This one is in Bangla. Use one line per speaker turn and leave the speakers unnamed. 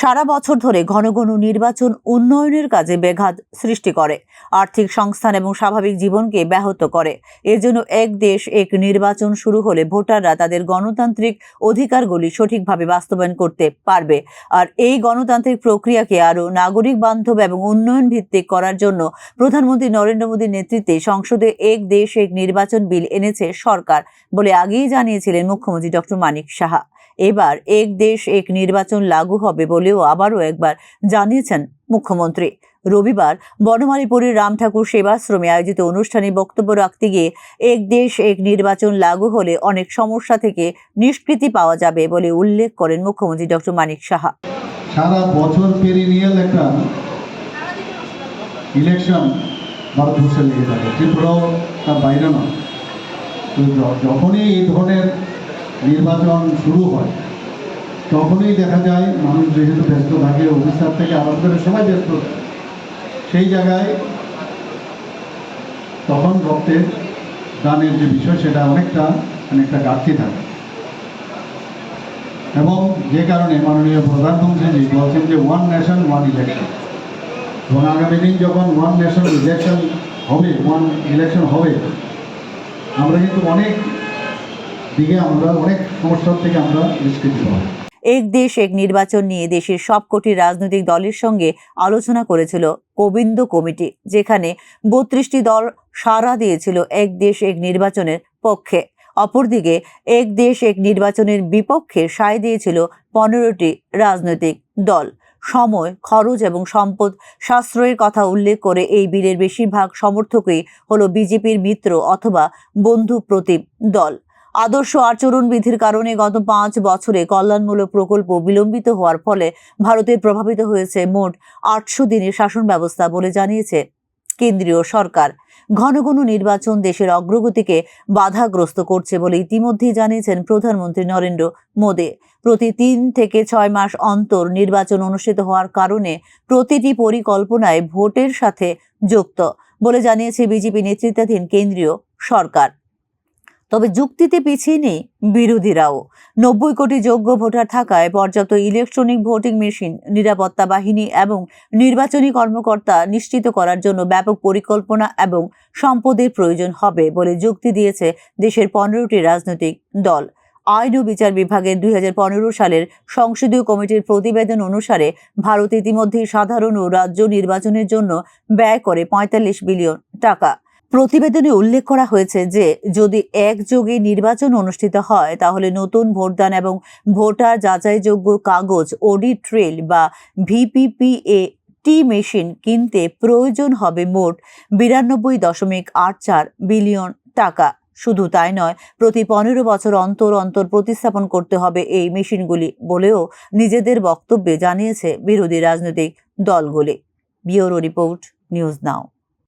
সারা বছর ধরে ঘন ঘন নির্বাচন উন্নয়নের কাজে ব্যাঘাত সৃষ্টি করে। আর্থিক সংস্থান এবং স্বাভাবিক জীবনকে ব্যাহত করে। এর জন্য এক দেশ এক নির্বাচন শুরু হলে ভোটাররা তাদের গণতান্ত্রিক অধিকারগুলি সঠিকভাবে বাস্তবায়ন করতে পারবে। আর এই গণতান্ত্রিক প্রক্রিয়াকে আরও নাগরিক বান্ধব এবং উন্নয়ন ভিত্তিক করার জন্য প্রধানমন্ত্রী নরেন্দ্র মোদীর নেতৃত্বে সংসদে এক দেশ এক নির্বাচন বিল এনেছে সরকার, বলে আগেই জানিয়েছিলেন মুখ্যমন্ত্রী ডক্টর মানিক সাহা। এবার এক দেশ, এক নির্বাচন লাগু হবে বলেও আবারও একবার জানিয়েছেন মুখ্যমন্ত্রী। রবিবার বনমালীপুরের রাম ঠাকুর সেবাশ্রমে আয়োজিত অনুষ্ঠানে বক্তব্য রাখতে গিয়ে এক দেশ, এক নির্বাচন লাগু হলে অনেক সমস্যা থেকে নিষ্কৃতি পাওয়া যাবে বলে উল্লেখ করেন মুখ্যমন্ত্রী ডক্টর মানিক সাহা।
সারা বছর পেরিনিয়াল একটা ইলেকশন ভারতবর্ষে লেগে থাকে। ত্রিপুরাও তার বাইরে নয় যখনই এই ধরনের নির্বাচন শুরু হয়, তখনই দেখা যায় মানুষ যেহেতু ব্যস্ত থাকে অফিসার থেকে আরম্ভ করে সবাই ব্যস্ত সেই জায়গায় তখন রক্তের দানের যে বিষয়, সেটা অনেকটা অনেকটা ঘাটতি থাকে। এবং যে কারণে মাননীয় প্রধানমন্ত্রীজি বলছেন যে ওয়ান নেশন ওয়ান ইলেকশন এবং আগামী দিন যখন ওয়ান নেশন ইলেকশন হবে ওয়ান ইলেকশন হবে, আমরা কিন্তু অনেক দিকে আমরা অনেক সমস্যার থেকে আমরা নিষ্কৃতি পাবো
এক দেশ, এক নির্বাচন নিয়ে দেশের সবকটি রাজনৈতিক দলের সঙ্গে আলোচনা করেছিল গোবিন্দ কমিটি, যেখানে বত্রিশটি দল সাড়া দিয়েছিল এক দেশ, এক নির্বাচনের পক্ষে। অপরদিকে, এক দেশ, এক নির্বাচনের বিপক্ষে সায় দিয়েছিল পনেরোটি রাজনৈতিক দল। সময়, খরচ এবং সম্পদ সাশ্রয়ের কথা উল্লেখ করে এই বিলের বেশিরভাগ সমর্থকই হলো বিজেপির মিত্র অথবা বন্ধু প্রতিম দল। আদর্শ আচরণবিধির কারণে গত পাঁচ বছরে কল্যাণমূলক প্রকল্প বিলম্বিত হওয়ার ফলে ভারতের প্রভাবিত হয়েছে মোট আটশো দিনের শাসন ব্যবস্থা বলে জানিয়েছে কেন্দ্রীয় সরকার। ঘন ঘন নির্বাচন দেশের অগ্রগতিকে বাধাগ্রস্ত করছে বলে ইতিমধ্যেই জানিয়েছেন প্রধানমন্ত্রী নরেন্দ্র মোদী। প্রতি তিন থেকে ছয় মাস অন্তর নির্বাচন অনুষ্ঠিত হওয়ার কারণে প্রতিটি পরিকল্পনায় ভোটের সাথে যুক্ত বলে জানিয়েছে বিজেপি নেতৃত্বাধীন কেন্দ্রীয় সরকার। তবে যুক্তিতে পিছিয়ে নেই বিরোধীরাও। নব্বই কোটি যোগ্য ভোটার থাকায় পর্যাপ্ত ইলেকট্রনিক ভোটিং মেশিন, নিরাপত্তা বাহিনী এবং নির্বাচনী কর্মকর্তা নিশ্চিত করার জন্য ব্যাপক পরিকল্পনা এবং সম্পদের প্রয়োজন হবে বলে যুক্তি দিয়েছে দেশের পনেরোটি রাজনৈতিক দল। আইন ও বিচার বিভাগের দুই হাজার পনেরো সালের সংসদীয় কমিটির প্রতিবেদন অনুসারে ভারত ইতিমধ্যেই সাধারণ ও রাজ্য নির্বাচনের জন্য ব্যয় করে পঁয়তাল্লিশ বিলিয়ন টাকা। প্রতিবেদনে উল্লেখ করা হয়েছে যে, যদি একযোগে নির্বাচন অনুষ্ঠিত হয়, তাহলে নতুন ভোটদান এবং ভোটার যাচাইযোগ্য কাগজ, অডিট ট্রেল বা ভিপিপিএ টি মেশিন কিনতে প্রয়োজন হবে মোট বিরানব্বই দশমিক আট চার বিলিয়ন টাকা। শুধু তাই নয়, প্রতি পনেরো বছর অন্তর অন্তর প্রতিস্থাপন করতে হবে এই মেশিনগুলি বলেও নিজেদের বক্তব্যে জানিয়েছে বিরোধী রাজনৈতিক দলগুলি। Bureau report, news now.